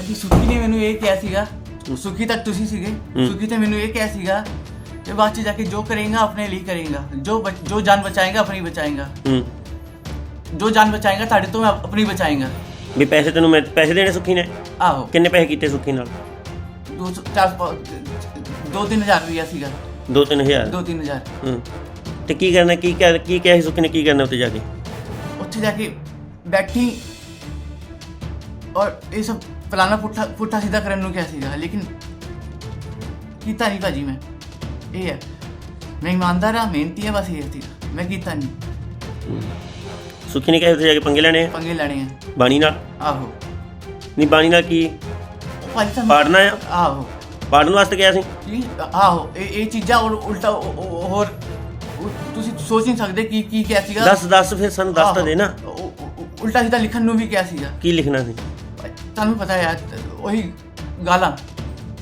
ਅਜੀ ਸੁਖੀ ਨੇ ਮੈਨੂੰ ਇਹ ਕਿਹਾ ਸੀਗਾ। ਸੁਖੀ ਤੱਕ ਤੁਸੀਂ ਸੀਗੇ। ਸੁਖੀ ਤੇ ਮੈਨੂੰ ਇਹ ਕਿਹਾ ਸੀਗਾ ਕਿ ਬਾਅਦ ਚ ਜਾ ਕੇ ਜੋ ਕਰੇਗਾ ਆਪਣੇ ਲਈ ਕਰੇਗਾ। ਜੋ ਜੋ ਜਾਨ ਬਚਾਏਗਾ ਆਪਣੀ ਬਚਾਏਗਾ। ਹੂੰ। ਜੋ ਜਾਨ ਬਚਾਏਗਾ ਤੁਹਾਡੇ ਤੋਂ ਮੈਂ ਆਪਣੀ ਬਚਾਏਗਾ। ਵੀ ਪੈਸੇ ਤੈਨੂੰ ਮੈਂ ਪੈਸੇ ਦੇਣੇ ਸੁੱਖੀ ਨੇ? ਆਹੋ। ਕਿੰਨੇ ਪੈਸੇ ਕੀਤੇ ਸੁੱਖੀ ਨਾਲ? ਦੋ ਸੌ- ਚਾਰ ਸੌ- ਦੋ ਤਿੰਨ ਹਜ਼ਾਰ ਰੁਪਇਆ ਸੀਗਾ। 2-3000 ਦੋ ਤਿੰਨ ਹਜ਼ਾਰ। ਹੂੰ। ਤੇ ਕੀ ਕਰਨਾ ਕੀ ਕੀ ਕਿਹਾ ਸੀ ਸੁੱਖੀ ਨੇ ਕੀ ਕਰਨਾ ਉੱਤੇ ਜਾ ਕੇ? ਉੱਥੇ ਜਾ ਕੇ ਬੈਠੀ ਔਰ ਇਹ ਸਭ ਫਲਾਣਾ ਪੁੱਠਾ ਪੁੱਠਾ ਸਿੱਧਾ ਕਰਨ ਨੂੰ ਕਿਹਾ ਸੀਗਾ ਲੇਕਿਨ ਕੀਤਾ ਨਹੀਂ ਭਾਜੀ ਮੈਂ। ਇਹ ਹੈ ਮੈਂ ਇਮਾਨਦਾਰ ਆ ਮਿਹਨਤੀ ਆ ਬਸ ਇਹ ਸੀਗਾ ਮੈਂ ਕੀਤਾ ਨਹੀਂ ਸੁੱਖੀ ਨੇ ਕਿਹਾ ਉੱਤੇ ਜਾ ਕੇ ਪੰਗੇ ਲੈਣੇ ਆ? ਪੰਗੇ ਲੈਣੇ ਆ। ਬਾਣੀ ਨਾਲ? ਆਹੋ। ਨਹੀਂ ਬਾਣੀ ਨਾਲ ਕੀ? ਭਾਜੀ ਪਾੜਨਾ ਆ? ਆਹੋ। ਪਾੜਨ ਵਾਸਤੇ ਗਿਆ ਸੀ? ਜੀ ਆਹੋ ਇਹ ਇਹ ਚੀਜ਼ਾਂ ਔਰ ਉਲਟਾ ਉਹ- ਉਹ- ਹੋਰ ਉਹ ਤੁਸੀਂ ਸੋਚ ਨਹੀਂ ਸਕਦੇ ਕੀ ਕੀ ਕਿਹਾ ਸੀਗਾ। ਦੱਸ ਦੱਸ ਫਿਰ ਸਾਨੂੰ ਦੱਸ ਤਾਂ ਦੇ ਨਾ। ਆਹੋ, ਉਹ- ਉਹ- ਉਲਟਾ ਸਿੱਧਾ ਲਿਖਣ ਨੂੰ ਵੀ ਕਿਹਾ ਸੀਗਾ। ਕੀ ਲਿਖਣਾ ਸੀ? ਤੁਹਾਨੂੰ ਪਤਾ ਹੈ ਉਹੀ ਗਾਲਾਂ।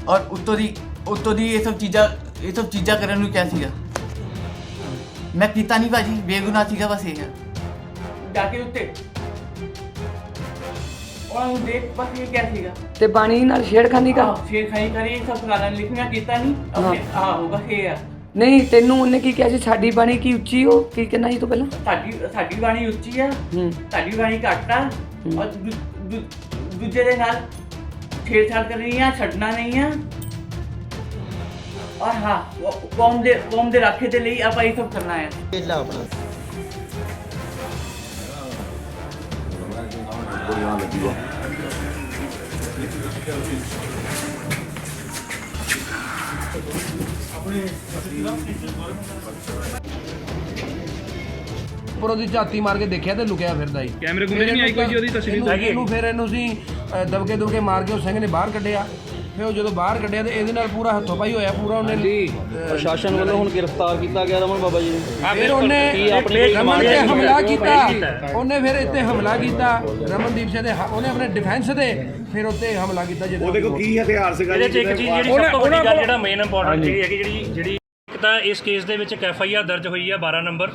ਔਰ ਉੱਤੋਂ ਦੀ ਉੱਤੋਂ ਦੀ ਇਹ ਸਭ ਚੀਜ਼ਾਂ ਇਹ ਸਭ ਚੀਜ਼ਾਂ ਕਰਨ ਨੂੰ ਕਿਹਾ ਸੀਗਾ। ਮੈਂ ਕੀਤਾ ਨਹੀਂ ਭਾਜੀ ਬੇਗੁਨਾਹ ਸੀਗਾ ਬਸ ਇਹ। ਹੈ ਜਾ ਕੇ ਉੱਤੇ। ਉਹ ਦੇਖ ਬਸ ਇਹ ਕਿਹਾ ਸੀਗਾ। ਤੇ ਬਾਣੀ ਨਾਲ ਛੇੜਖਾਨੀ ਕਰ ਆਹ ਫੇਰ ਖਾਈ ਕਰੀ ਇਹ ਸਭ ਗਾਲਾਂ ਲਿਖਣਾ ਕੀਤਾ ਨਹੀਂ। ਆਪਣੇ ਆਹੋ ਬਸ ਇਹ ਆ। ਨਹੀਂ ਤੈਨੂੰ ਉਹਨੇ ਕੀ ਕਿਹਾ ਸੀ? ਸਾਡੀ ਬਾਣੀ ਕੀ ਉੱਚੀ ਹੋ ਕੀ ਕਹਿਣਾ ਸੀ ਤੂੰ ਪਹਿਲਾਂ? ਸਾਡੀ ਸਾਡੀ ਬਾਣੀ ਉੱਚੀ ਆ। ਹੂੰ। ਸਾਡੀ ਬਾਣੀ ਘੱਟ ਆ। ਔਰ ਦੂ- ਦੂ- ਦੂਜੇ ਦੇ ਨਾਲ ਛੇੜਛਾੜ ਕਰਨੀ ਆ ਛੱਡਣਾ ਨਹੀਂ ਆ ਔਰ ਹਾਂ ਉਹ ਕੌਮ ਦੇ ਕੌਮ ਦੇ ਰਾਖੇ ਦੇ ਲਈ ਆਪਾਂ ਇਹ ਸਭ ਕਰਨਾ ਹੈ ਉੱਪਰੋਂ ਦੀ ਝਾਤੀ ਮਾਰ ਕੇ ਦੇਖਿਆ ਤੇ ਲੁਕਿਆ ਫਿਰਦਾ ਹੀ ਕੈਮਰੇ ਕੁਮਰੇ ਨਹੀਂ ਆਈ ਕੋਈ ਜੀ ਉਹਦੀ ਤਸਵੀਰ? ਇਹਨੂੰ- ਇਹਨੂੰ ਫਿਰ ਇਹਨੂੰ ਸੀ ਅ, ਦਬਕੇ ਦੁਬਕੇ ਮਾਰ ਕੇ ਉਹ ਸਿੰਘ ਨੇ ਬਾਹਰ ਕੱਢਿਆ। ਫਿਰ ਉਹ ਜਦੋਂ ਬਾਹਰ ਕੱਢਿਆ ਤੇ ਇਹਦੇ ਨਾਲ ਪੂਰਾ ਹੱਥੋਂ ਪਾਈ ਹੋਇਆ ਪੂਰਾ ਉਹਨੇ ਜੀ ਪ੍ਰਸ਼ਾਸਨ ਵੱਲੋਂ ਹੁਣ ਗ੍ਰਿਫਤਾਰ ਕੀਤਾ ਗਿਆ ਰਮਨ ਬਾਬਾ ਜੀ ਨੂੰ। ਫਿਰ ਉਹਨੇ ਆਪਣੀ ਰਮਨ ਤੇ? ਹਮਲਾ ਕੀਤਾ। ਉਹਨੇ ਫਿਰ ਇੱਥੇ ਹਮਲਾ ਕੀਤਾ। ਰਮਨਦੀਪ ਸਿੰਘ ਦੇ ਹ- ਉਹਨੇ ਆਪਣੇ ਡਿਫੈਂਸ ਤੇ ਫਿਰ ਉੱਤੇ ਹਮਲਾ ਕੀਤਾ ਜਿਹਦੇ ਉਹਦੇ ਕੋਲ ਕੀ ਹਥਿਆਰ ਸੀਗਾ ਇਹਦੇ ਚ ਇੱਕ ਚੀਜ਼ ਜਿਹੜੀ ਸਭ ਤੋਂ ਵੱਡੀ ਗੱਲ ਜਿਹੜਾ ਮੇਨ ਇੰਪੋਰਟੈਂਟ ਜਿਹੜੀ ਹੈਗੀ ਜਿਹੜੀ ਜਿਹੜੀ ਇੱਕ ਤਾਂ ਇਸ ਕੇਸ ਦੇ ਵਿੱਚ ਇੱਕ ਐਫ ਆਈ ਆਰ ਦਰਜ ਹੋਈ ਹੈ 12 ਨੰਬਰ।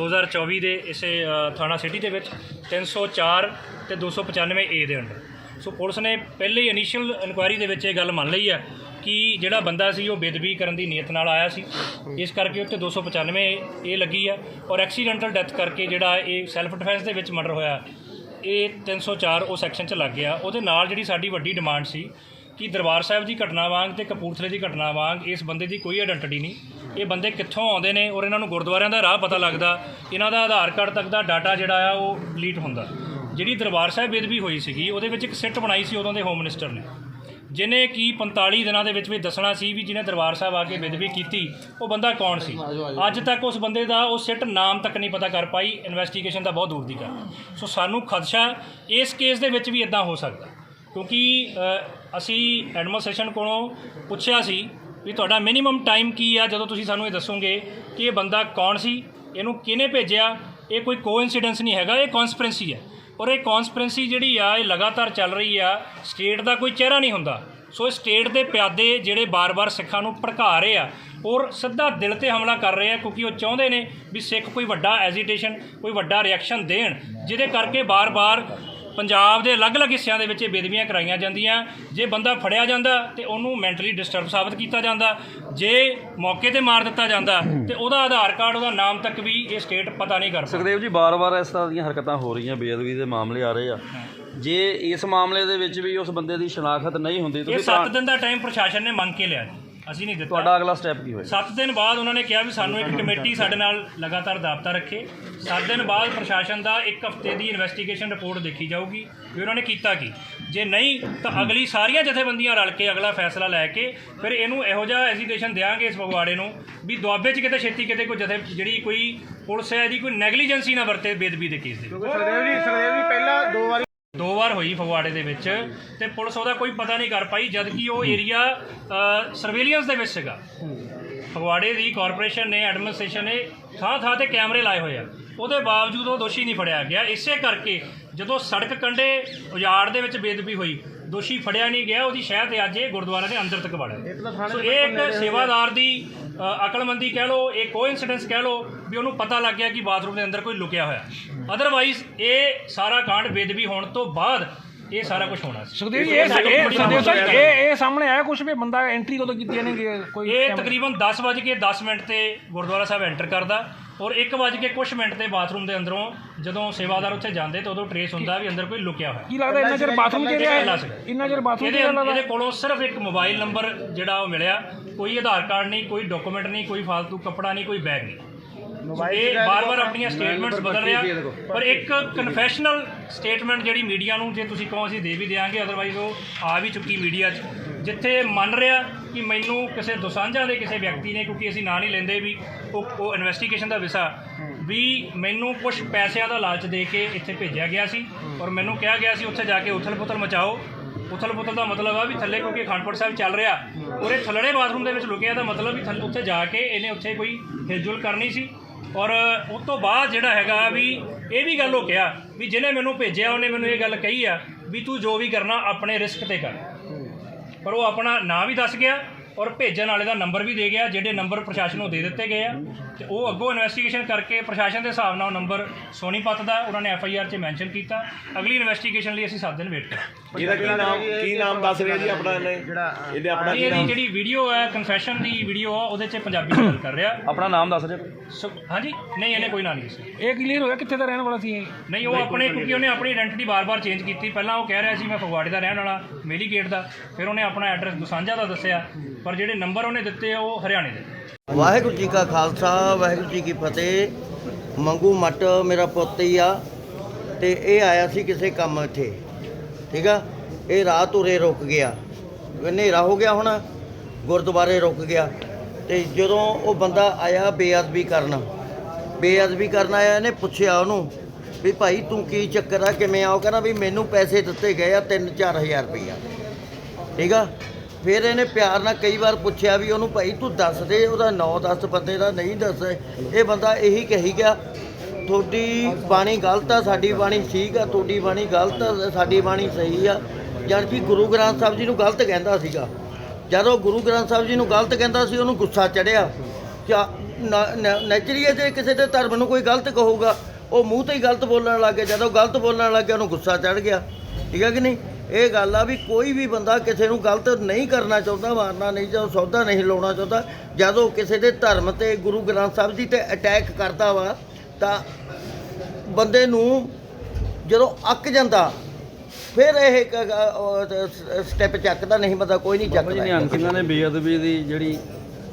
2024 ਦੇ ਇਸੇ ਥਾਣਾ ਸਿਟੀ ਦੇ ਵਿੱਚ 304 ਤੇ 295 ਏ ਦੇ ਅੰਡਰ। ਸੋ ਪੁਲਿਸ ਨੇ ਪਹਿਲੇ ਇਨੀਸ਼ੀਅਲ ਇਨਕੁਆਇਰੀ ਦੇ ਵਿੱਚ ਇਹ ਗੱਲ ਮੰਨ ਲਈ ਹੈ ਕਿ ਜਿਹੜਾ ਬੰਦਾ ਸੀ ਉਹ ਬੇਦਬੀ ਕਰਨ ਦੀ ਨੀਅਤ ਨਾਲ ਆਇਆ ਸੀ। ਇਸ ਕਰਕੇ ਉੱਤੇ 295 ਇਹ ਲੱਗੀ ਹੈ ਔਰ ਐਕਸੀਡੈਂਟਲ ਡੈਥ ਕਰਕੇ ਜਿਹੜਾ ਇਹ ਸੈਲਫ ਡਿਫੈਂਸ ਦੇ ਵਿੱਚ ਮਰਡਰ ਹੋਇਆ, ਇਹ 304 ਉਹ ਸੈਕਸ਼ਨ ਚ ਲੱਗ ਗਿਆ। ਉਹਦੇ ਨਾਲ ਜਿਹੜੀ ਸਾਡੀ ਵੱਡੀ ਡਿਮਾਂਡ ਸੀ ਕਿ ਦਰਬਾਰ ਸਾਹਿਬ ਦੀ ਘਟਨਾ ਵਾਂਗ ਤੇ ਕਪੂਰਥਲੇ ਦੀ ਘਟਨਾ ਵਾਂਗ ਇਸ ਬੰਦੇ ਦੀ ਕੋਈ ਆਇਡੈਂਟੀ ਨਹੀਂ। ਇਹ ਬੰਦੇ ਕਿੱਥੋਂ ਆਉਂਦੇ ਨੇ ਔਰ ਇਹਨਾਂ ਨੂੰ ਗੁਰਦੁਆਰਿਆਂ ਦਾ ਰਾਹ ਪਤਾ ਲੱਗਦਾ। ਇਹਨਾਂ ਦਾ ਆਧਾਰ ਕਾਰਡ ਤੱਕ ਦਾ ਡਾਟਾ ਜਿਹੜਾ ਆ ਉਹ ਡਿਲੀਟ ਹੁੰਦਾ। ਜਿਹੜੀ ਦਰਬਾਰ ਸਾਹਿਬ ਬੇਦਬੀ ਹੋਈ ਸੀਗੀ, ਉਹਦੇ ਵਿੱਚ ਇੱਕ ਸਿੱਟ ਬਣਾਈ ਸੀ ਉਦੋਂ ਦੇ ਹੋਮ ਮਿਨਿਸਟਰ ਨੇ। ਜਿਹਨੇ ਕੀ 45 ਦਿਨਾਂ ਦੇ ਵਿੱਚ ਵੀ ਦੱਸਣਾ ਸੀ ਵੀ ਜਿਹਨੇ ਦਰਬਾਰ ਸਾਹਿਬ ਆ ਕੇ ਬੇਦਬੀ ਕੀਤੀ, ਉਹ ਬੰਦਾ ਕੌਣ ਸੀ? ਅੱਜ ਤੱਕ ਉਸ ਬੰਦੇ ਦਾ ਉਹ ਸਿੱਟ ਨਾਮ ਤੱਕ ਨਹੀਂ ਪਤਾ ਕਰ ਪਾਈ ਇਨਵੈਸਟੀਗੇਸ਼ਨ ਦਾ ਬਹੁਤ ਦੂਰ ਦੀ ਗੱਲ ਸੋ ਸਾਨੂੰ ਖਦਸ਼ਾ ਇਸ ਕੇਸ ਦੇ ਵਿੱਚ ਵੀ ਇਦਾਂ ਹੋ ਸਕਦਾ। ਕਿਉਂਕਿ ਅਸੀਂ ਐਡਮਿਨਿਸਟ੍ਰੇਸ਼ਨ ਕੋਲੋਂ ਪੁੱਛਿਆ ਸੀ ਵੀ ਤੁਹਾਡਾ ਮਿਨੀਮਮ ਟਾਈਮ ਕੀ ਆ, ਜਦੋਂ ਤੁਸੀਂ ਸਾਨੂੰ ਇਹ ਦੱਸੋਗੇ ਕਿ ਇਹ ਬੰਦਾ ਕੌਣ ਸੀ, ਇਹਨੂੰ ਕਿਹਨੇ ਭੇਜਿਆ, ਇਹ ਕੋਈ ਕੋਇਨਸੀਡੈਂਸ ਨਹੀਂ ਹੈਗਾ, ਇਹ ਕਨਸਪੀਰੈਂਸੀ ਹੈ। ਔਰ ਇਹ ਕਨਸਪੀਰੈਂਸੀ ਜਿਹੜੀ ਆ, ਇਹ ਲਗਾਤਾਰ ਚੱਲ ਰਹੀ ਆ ਸਟੇਟ ਦਾ ਕੋਈ ਚਿਹਰਾ ਨਹੀਂ ਹੁੰਦਾ। ਸੋ ਇਹ ਸਟੇਟ ਦੇ ਪਿਆਦੇ ਜਿਹੜੇ ਬਾਰ-ਬਾਰ ਸਿੱਖਾਂ ਨੂੰ ਭੜਕਾ ਰਹੇ ਆ ਔਰ ਸਿੱਧਾ ਦਿਲ ਤੇ ਹਮਲਾ ਕਰ ਰਹੇ ਆ ਕਿਉਂਕਿ ਉਹ ਚਾਹੁੰਦੇ ਨੇ ਵੀ ਸਿੱਖ ਕੋਈ ਵੱਡਾ ਐਜੀਟੇਸ਼ਨ ਕੋਈ ਵੱਡਾ ਰਿਐਕਸ਼ਨ ਦੇਣ, ਜਿਹਦੇ ਕਰਕੇ ਬਾਰ-ਬਾਰ ਪੰਜਾਬ ਦੇ ਅਲੱਗ-ਅਲੱਗ ਹਿੱਸਿਆਂ ਦੇ ਵਿੱਚ ਇਹ ਬੇਦਬੀਆਂ ਕਰਾਈਆਂ ਜਾਂਦੀਆਂ। ਜੇ ਬੰਦਾ ਫੜਿਆ ਜਾਂਦਾ ਤੇ ਉਹਨੂੰ ਮੈਂਟਲੀ ਡਿਸਟਰਬ ਸਾਬਤ ਕੀਤਾ ਜਾਂਦਾ। ਜੇ ਮੌਕੇ ਤੇ ਮਾਰ ਦਿੱਤਾ ਜਾਂਦਾ ਤੇ ਉਹਦਾ ਆਧਾਰ ਕਾਰਡ ਉਹਦਾ ਨਾਮ ਤੱਕ ਵੀ ਇਹ ਸਟੇਟ ਪਤਾ ਨਹੀਂ ਕਰ ਸਕਦੀ ਸੁਖਦੇਵ ਜੀ ਬਾਰ-ਬਾਰ ਇਸ ਤਰ੍ਹਾਂ ਦੀਆਂ ਹਰਕਤਾਂ ਹੋ ਰਹੀਆਂ ਬੇਅਦਬੀ ਦੇ ਮਾਮਲੇ ਆ ਰਹੇ ਆ। ਜੇ ਇਸ ਮਾਮਲੇ ਦੇ ਵਿੱਚ ਵੀ ਉਸ ਬੰਦੇ ਦੀ ਸ਼ਨਾਖਤ ਨਹੀਂ ਹੁੰਦੀ ਇਹ ਤੁਸੀਂ 7 ਦਿਨ ਦਾ ਟਾਈਮ ਪ੍ਰਸ਼ਾਸਨ ਨੇ ਮੰਗ ਕੇ ਲਿਆ ਜੀ। ਅਸੀਂ ਨਹੀਂ ਦਿੱਤਾ। ਤੁਹਾਡਾ ਅਗਲਾ ਸਟੈਪ ਕੀ ਹੋਏਗਾ? 7 ਦਿਨ ਬਾਅਦ ਉਹਨਾਂ ਨੇ ਕਿਹਾ ਵੀ ਸਾਨੂੰ ਇੱਕ ਕਮੇਟੀ ਸਾਡੇ ਨਾਲ ਲਗਾਤਾਰ ਦਾਬਤਾ ਰੱਖੇ। 7 ਦਿਨ ਬਾਅਦ ਪ੍ਰਸ਼ਾਸਨ ਦਾ ਇੱਕ ਹਫ਼ਤੇ ਦੀ ਇਨਵੈਸਟੀਗੇਸ਼ਨ ਰਿਪੋਰਟ ਦੇਖੀ ਜਾਊਗੀ ਵੀ ਉਹਨਾਂ ਨੇ ਕੀਤਾ ਕੀ। ਜੇ ਨਹੀਂ ਤਾਂ ਅਗਲੀ ਸਾਰੀਆਂ ਜਥੇਬੰਦੀਆਂ ਰਲ ਕੇ ਅਗਲਾ ਫੈਸਲਾ ਲੈ ਕੇ ਫਿਰ ਇਹਨੂੰ ਇਹੋ ਜਿਹਾ ਐਜੀਟੇਸ਼ਨ ਦੇਵਾਂਗੇ ਇਸ ਫਗਵਾੜੇ ਨੂੰ ਵੀ ਦੁਆਬੇ 'ਚ ਕਿਤੇ ਛੇਤੀ ਕਿਤੇ ਕੋਈ ਜਥੇ ਜਿਹੜੀ ਕੋਈ ਪੁਲਿਸ ਹੈ ਇਹਦੀ ਕੋਈ ਨੈਗਲੀਜੈਂਸੀ ਨਾ ਵਰਤੇ ਬੇਦਬੀ ਦੇ ਕੇਸ ਦੇ ਸਰਦੇਵ ਜੀ ਸਰਦੇਵ ਜੀ ਪਹਿਲਾਂ ਦੋ ਵਾਰੀ ਦੋ ਵਾਰ ਹੋਈ ਫਗਵਾੜੇ ਦੇ ਵਿੱਚ ਤੇ ਪੁਲਿਸ ਉਹਦਾ ਕੋਈ ਪਤਾ ਨਹੀਂ ਕਰ ਪਾਈ ਜਦ ਕਿ ਉਹ ਏਰੀਆ ਸਰਵੇਲੀਅੰਸ ਦੇ ਵਿੱਚ ਸੀਗਾ। ਫਗਵਾੜੇ ਦੀ ਕਾਰਪੋਰੇਸ਼ਨ ਨੇ ਐਡਮਿਨਿਸਟ੍ਰੇਸ਼ਨ ਨੇ ਥਾਂ ਥਾਂ ਤੇ ਕੈਮਰੇ ਲਾਏ ਹੋਏ ਆ। ਉਹਦੇ ਬਾਵਜੂਦ ਉਹ ਦੋਸ਼ੀ ਨਹੀਂ ਫੜਿਆ ਗਿਆ। ਇਸੇ ਕਰਕੇ ਜਦੋਂ ਸੜਕ ਕੰਢੇ ਉਜਾੜ ਦੇ ਵਿੱਚ ਬੇਦਬੀ ਹੋਈ ਦੋਸ਼ੀ ਫੜਿਆ ਨਹੀਂ ਗਿਆ ਉਹਦੀ ਸ਼ਹਿ ਤੇ ਅੱਜ ਇਹ ਗੁਰਦੁਆਰਾ ਦੇ ਅੰਦਰ ਤੱਕ ਵੜਿਆ ਇਹ ਇੱਕ ਸੇਵਾਦਾਰ ਦੀ ਅਕਲਮੰਦੀ ਕਹਿ ਲਓ ਇਹ ਕੋਇਨਸੀਡੈਂਸ ਕਹਿ ਲਓ ਵੀ ਉਹਨੂੰ ਪਤਾ ਲੱਗ ਗਿਆ ਕਿ ਬਾਥਰੂਮ ਦੇ ਅੰਦਰ ਕੋਈ ਲੁਕਿਆ ਹੋਇਆ। ਅਦਰਵਾਈਜ਼ ਇਹ ਸਾਰਾ ਕਾਂਡ ਬੇਦਬੀ ਹੋਣ ਤੋਂ ਬਾਅਦ ਇਹ ਸਾਰਾ ਕੁਝ ਹੋਣਾ ਸੀ। ਸੁਖਦੇਵ ਜੀ ਇਹ ਇਹ ਸੁਖਦੇਵ ਸਾਹਿਬ ਇਹ ਇਹ ਸਾਹਮਣੇ ਆਇਆ ਕੁਝ ਵੀ? ਬੰਦਾ ਐਂਟਰੀ ਕਦੋਂ ਕੀਤੀ ਇਹਨੇ? ਕਿ ਕੋਈ ਇਹ ਤਕਰੀਬਨ 10 ਵਜੇ ਕੇ 10 ਮਿੰਟ ਤੇ ਗੁਰਦੁਆਰਾ ਸਾਹਿਬ ਐਂਟਰ ਕਰਦਾ। ਔਰ 1 ਵਜੇ ਕੇ ਕੁਝ ਮਿੰਟ ਤੇ ਬਾਥਰੂਮ ਦੇ ਅੰਦਰੋਂ ਜਦੋਂ ਸੇਵਾਦਾਰ ਉੱਥੇ ਜਾਂਦੇ ਤਾਂ ਉਦੋਂ ਟਰੇਸ ਹੁੰਦਾ ਵੀ ਅੰਦਰ ਕੋਈ ਲੁਕਿਆ ਹੋਇਆ। ਕੀ ਲੱਗਦਾ ਇੰਨਾ ਚਿਰ ਬਾਥਰੂਮ ਚ ਰਿਹਾ ਹੈ? ਇੰਨਾ ਚਿਰ ਬਾਥਰੂਮ ਚ ਰਿਹਾ ਇਹਦੇ ਕੋਲੋਂ ਸਿਰਫ ਇੱਕ ਮੋਬਾਈਲ ਨੰਬਰ ਜਿਹੜਾ ਉਹ ਮਿਲਿਆ। ਕੋਈ ਆਧਾਰ ਕਾਰਡ ਨਹੀਂ ਕੋਈ ਡਾਕੂਮੈਂਟ ਨਹੀਂ ਕੋਈ ਫालतू ਕੱਪੜਾ ਨਹੀਂ ਕੋਈ ਬੈਗ ਨਹੀਂ। ਇਹ ਬਾਰ-ਬਾਰ ਆਪਣੀਆਂ ਸਟੇਟਮੈਂਟਸ ਬਦਲ ਰਿਹਾ ਪਰ ਇੱਕ ਕਨਫੈਸ਼ਨਲ ਸਟੇਟਮੈਂਟ ਜਿਹੜੀ ਮੀਡੀਆ ਨੂੰ ਜੇ ਤੁਸੀਂ ਕਹੋ ਅਸੀਂ ਦੇ ਵੀ ਦੇਾਂਗੇ ਅਦਰਵਾਈਜ਼ ਉਹ ਆ ਵੀ ਚੁੱਕੀ ਮੀਡੀਆ 'ਚ। ਜਿੱਥੇ ਮੰਨ ਰਿਹਾ ਕਿ ਮੈਨੂੰ ਕਿਸੇ ਦੁਸਾਂਝਾਂ ਦੇ ਕਿਸੇ ਵਿਅਕਤੀ ਨੇ ਕਿਉਂਕਿ ਅਸੀਂ ਨਾਂ ਨਹੀਂ ਲੈਂਦੇ ਵੀ ਉਹ ਉਹ ਇਨਵੈਸਟੀਗੇਸ਼ਨ ਦਾ ਵਿਸ਼ਾ ਵੀ ਮੈਨੂੰ ਕੁਝ ਪੈਸਿਆਂ ਦਾ ਲਾਲਚ ਦੇ ਕੇ ਇੱਥੇ ਭੇਜਿਆ ਗਿਆ ਸੀ ਔਰ ਮੈਨੂੰ ਕਿਹਾ ਗਿਆ ਸੀ ਉੱਥੇ ਜਾ ਕੇ ਉਥਲ-ਪੁਥਲ ਮਚਾਓ। ਉਥਲ-ਪੁਥਲ ਦਾ ਮਤਲਬ ਆ ਵੀ ਥੱਲੇ ਕਿਉਂਕਿ ਅਖੰਡਪੁਰ ਸਾਹਿਬ ਚੱਲ ਰਿਹਾ ਔਰ ਇਹ ਥੱਲੜੇ ਬਾਥਰੂਮ ਦੇ ਵਿੱਚ ਲੁਕਿਆ ਦਾ ਮਤਲਬ ਵੀ ਥੱਲੇ ਉੱਥੇ ਜਾ ਕੇ ਇਹਨੇ ਉੱਥੇ ਕੋਈ ਹਿਲਜੁਲ ਕਰਨੀ ਸੀ। ਔਰ ਉਸ ਤੋਂ ਬਾਅਦ ਜਿਹੜਾ ਹੈਗਾ ਵੀ ਇਹ ਵੀ ਗੱਲ ਹੋ ਗਿਆ ਵੀ ਜਿਹਨੇ ਮੈਨੂੰ ਭੇਜਿਆ, ਉਹਨੇ ਮੈਨੂੰ ਇਹ ਗੱਲ ਕਹੀ ਆ ਵੀ ਤੂੰ ਜੋ ਵੀ ਕਰਨਾ ਆਪਣੇ ਰਿਸਕ ਤੇ ਕਰ। ਪਰ ਉਹ ਆਪਣਾ ਨਾਂ ਵੀ ਦੱਸ ਗਿਆ ਔਰ ਭੇਜਣ ਵਾਲੇ ਦਾ ਨੰਬਰ ਵੀ ਦੇ ਗਿਆ ਜਿਹੜੇ ਨੰਬਰ ਪ੍ਰਸ਼ਾਸਨ ਨੂੰ ਦੇ ਦਿੱਤੇ ਗਏ ਆ। ਤੇ ਉਹ ਅੱਗੋਂ ਇਨਵੈਸਟੀਗੇਸ਼ਨ ਕਰਕੇ ਪ੍ਰਸ਼ਾਸਨ ਦੇ ਹਿਸਾਬ ਨਾਲ ਉਹ ਨੰਬਰ ਸੋਨੀਪਤ ਦਾ ਉਹਨਾਂ ਨੇ ਐਫ ਆਈ ਆਰ 'ਚ ਮੈਂਸ਼ਨ ਕੀਤਾ। ਅਗਲੀ ਇਨਵੈਸਟੀਗੇਸ਼ਨ ਲਈ ਅਸੀਂ 7 ਦਿਨ ਵੇਟ ਕਰਾਂਗੇ। ਇਹਦਾ ਕੀ ਨਾਮ ਕੀ ਨਾਮ ਦੱਸ ਰਿਹਾ ਜੀ ਆਪਣਾ ਇਹਨੇ? ਇਹਦੇ ਆਪਣਾ ਕੀ ਇਹਦੀ ਨਾਮ? ਜਿਹੜੀ ਵੀਡੀਓ ਹੈ ਕਨਫੈਸ਼ਨ ਦੀ ਵੀਡੀਓ ਆ ਉਹਦੇ 'ਚ ਪੰਜਾਬੀ ਗੱਲ ਕਰ ਰਿਹਾ। ਆਪਣਾ ਨਾਮ ਦੱਸ ਦਿਓ। ਸੋ ਹਾਂਜੀ? ਨਹੀਂ ਇਹਨੇ ਕੋਈ ਨਾਂ ਨਹੀਂ ਦੱਸਿਆ। ਇਹ ਕਲੀਅਰ ਹੋਇਆ ਕਿੱਥੇ ਦਾ ਰਹਿਣ ਵਾਲਾ ਸੀ ਇਹ? ਨਹੀਂ ਉਹ ਆਪਣੇ ਕਿਉਂਕਿ ਉਹਨੇ ਆਪਣੀ ਆਇਡੈਂਟੀ ਬਾਰ-ਬਾਰ ਚੇਂਜ ਕੀਤੀ। ਪਹਿਲਾਂ ਉਹ ਕਹਿ ਰਿਹਾ ਸੀ ਮੈਂ ਫਗਵਾੜੇ ਦਾ ਰਹਿਣ ਵਾਲਾ ਮੇਲੀ ਗੇਟ ਦਾ। ਫਿਰ ਉਹਨੇ ਆਪਣਾ ਐਡਰੈਸ ਦੁਸਾਂਝਾ ਦਾ ਦੱਸਿਆ। ਪਰ ਜਿਹੜੇ ਨੰਬਰ ਉਹਨੇ ਦਿੱਤੇ ਆ, ਉਹ ਹਰਿਆਣੇ ਦੇ। ਵਾਹਿਗੁਰੂ ਜੀ ਕਾ ਖਾਲਸਾ, ਵਾਹਿਗੁਰੂ ਜੀ ਕੀ ਫਤਿਹ। ਮੰਗੂ ਮੱਟ ਮੇਰਾ ਪੁੱਤ ਹੀ ਆ ਤੇ ਇਹ ਆਇਆ ਸੀ ਕਿਸੇ ਕੰਮ ਇੱਥੇ, ਠੀਕ ਆ? ਇਹ ਰਾਤ ਉਰੇ ਰੁਕ ਗਿਆ। ਹਨੇਰਾ ਹੋ ਗਿਆ ਹੁਣ, ਗੁਰਦੁਆਰੇ ਰੁਕ ਗਿਆ। ਤੇ ਜਦੋਂ ਉਹ ਬੰਦਾ ਆਇਆ ਬੇਅਦਬੀ ਕਰਨ ਬੇਅਦਬੀ ਕਰਨ ਆਇਆ, ਇਹਨੇ ਪੁੱਛਿਆ ਉਹਨੂੰ ਵੀ ਭਾਈ ਤੂੰ ਕੀ ਚੱਕਰ ਆ, ਕਿਵੇਂ ਆ? ਕਹਿੰਦਾ ਵੀ ਮੈਨੂੰ ਪੈਸੇ ਦਿੱਤੇ ਗਏ ਆ 3-4000 ਰੁਪਈਆ, ਠੀਕ ਆ? ਫਿਰ ਇਹਨੇ ਪਿਆਰ ਨਾਲ ਕਈ ਵਾਰ ਪੁੱਛਿਆ ਵੀ ਉਹਨੂੰ ਭਾਈ ਤੂੰ ਦੱਸ ਦੇ, ਉਹਦਾ ਨਾਂ ਦੱਸ, ਬੰਦੇ ਦਾ ਨਹੀਂ ਦੱਸ। ਇਹ ਬੰਦਾ ਇਹੀ ਕਹੀ ਗਿਆ, ਤੁਹਾਡੀ ਬਾਣੀ ਗਲਤ ਆ, ਸਾਡੀ ਬਾਣੀ ਠੀਕ ਆ, ਤੁਹਾਡੀ ਬਾਣੀ ਗਲਤ ਆ, ਸਾਡੀ ਬਾਣੀ ਸਹੀ ਆ। ਜਦ ਕਿ ਗੁਰੂ ਗ੍ਰੰਥ ਸਾਹਿਬ ਜੀ ਨੂੰ ਗਲਤ ਕਹਿੰਦਾ ਸੀਗਾ। ਜਦੋਂ ਗੁਰੂ ਗ੍ਰੰਥ ਸਾਹਿਬ ਜੀ ਨੂੰ ਗਲਤ ਕਹਿੰਦਾ ਸੀ, ਉਹਨੂੰ ਗੁੱਸਾ ਚੜਿਆ। ਕਿਆ ਨੈਚੁਰਲੀ ਜੇ ਕਿਸੇ ਦੇ ਧਰਮ ਨੂੰ ਕੋਈ ਗਲਤ ਕਹੂਗਾ, ਉਹ ਮੂੰਹ ਤੇ ਹੀ ਗਲਤ ਬੋਲਣ ਲੱਗ ਗਿਆ। ਜਦੋਂ ਗਲਤ ਬੋਲਣ ਲੱਗ ਗਿਆ, ਉਹਨੂੰ ਗੁੱਸਾ ਚੜ ਗਿਆ। ਠੀਕ ਹੈ ਕਿ ਨਹੀਂ? ਇਹ ਗੱਲ ਆ ਵੀ ਕੋਈ ਵੀ ਬੰਦਾ ਕਿਸੇ ਨੂੰ ਗਲਤ ਨਹੀਂ ਕਰਨਾ ਚਾਹੁੰਦਾ ਮਾਰਨਾ ਨਹੀਂ ਚਾਹੁੰਦਾ ਸੌਦਾ ਨਹੀਂ ਲਾਉਣਾ ਚਾਹੁੰਦਾ ਜਦੋਂ ਕਿਸੇ ਦੇ ਧਰਮ ਤੇ ਗੁਰੂ ਗ੍ਰੰਥ ਸਾਹਿਬ ਜੀ ਤੇ ਅਟੈਕ ਕਰਦਾ ਵਾ ਤਾਂ ਬੰਦੇ ਨੂੰ ਜਦੋਂ ਅੱਕ ਜਾਂਦਾ ਫਿਰ ਇਹ ਸਟੈਪ ਚੱਕਦਾ ਨਹੀਂ ਬੰਦਾ ਕੋਈ ਨਹੀਂ ਜੀ ਚੱਕਦਾ। ਨਿਹੰਗ ਸਿੰਘਾਂ ਨੇ ਬੇਅਦਬੀ ਦੀ ਜਿਹੜੀ